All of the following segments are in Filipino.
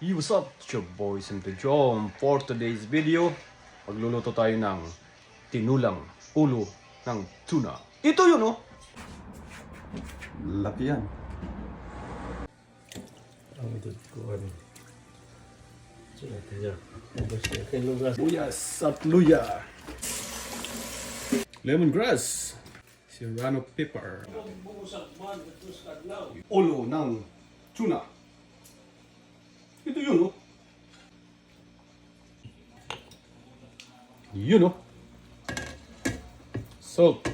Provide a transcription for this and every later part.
Hey, what's up? It's your boy Simple Jom. For today's video, magluluto tayo ng tinulang ulo ng tuna. Ito yun, oh! Laki yan. Ang. Tapos niya. Kinugas. Buyas at luya. Lemongrass. Serrano pepper. Ulo ng tuna. Ito yun, oh. Yun, oh. Salt.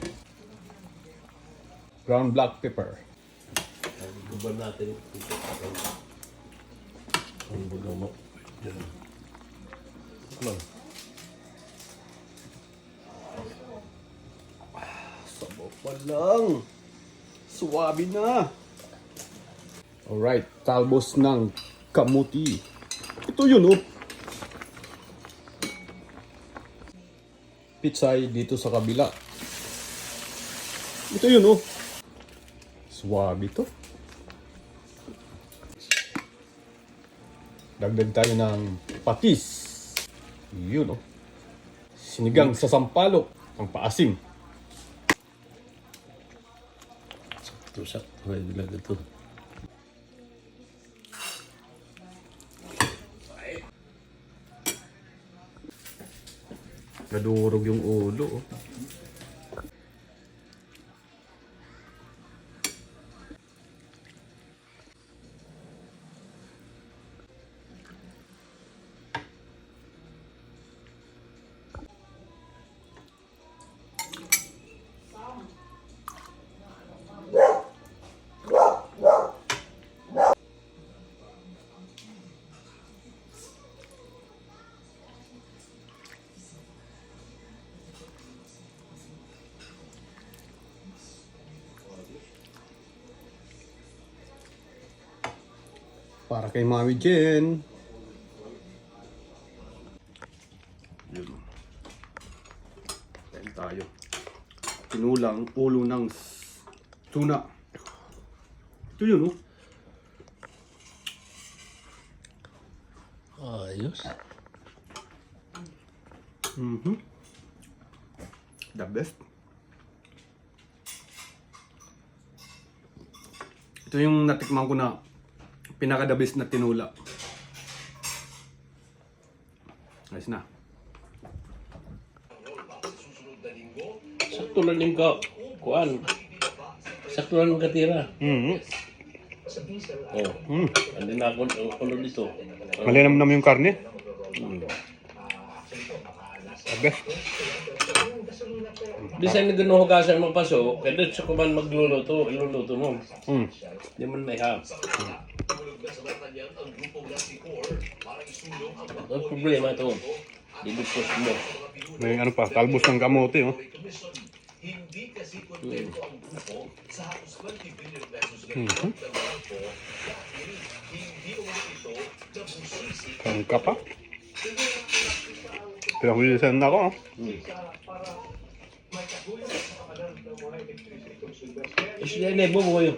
Ground black pepper. Guban natin ito. Ang buga mo. Yan. Ano? Sabaw pa lang. Suwabi na. Alright, talbos ng kamuti. Ito yun, oh. Pitsay dito sa kabila. Ito yun, oh. Suwabi to. Dagdag tayo ng patis. Yun, oh. Sinigang sa sampalok. Ang paasim. Sakto, sakto. Ay, dilag ito. Nadurog yung ulo. Para kay Mami Jen. Yun. Kain tayo. Tinulang ulo ng tuna. Ito yun, oh. Ayos. Mhm. The best. Ito yung natikman ko na pinaka-the best na tinula. Ayos na. Sakto lang yung ka. Kuan. Sakto lang yung katira. Mhm. Oh. Mm. Andin na ako ang ulo dito. Malinam naman yung karne. Hmm. The best. Di sa hindi ganun hugasan mo paso, kaya doon sa kuman magluluto, iluluto mo. Mm. Di mo na ihap. Ang problema ito. Dilipos mo. May ano pa, talbos ng kamote, oh. Mhm. Tangka pa. Pinakulisan na ako, oh. Is yan eh, bubo yun.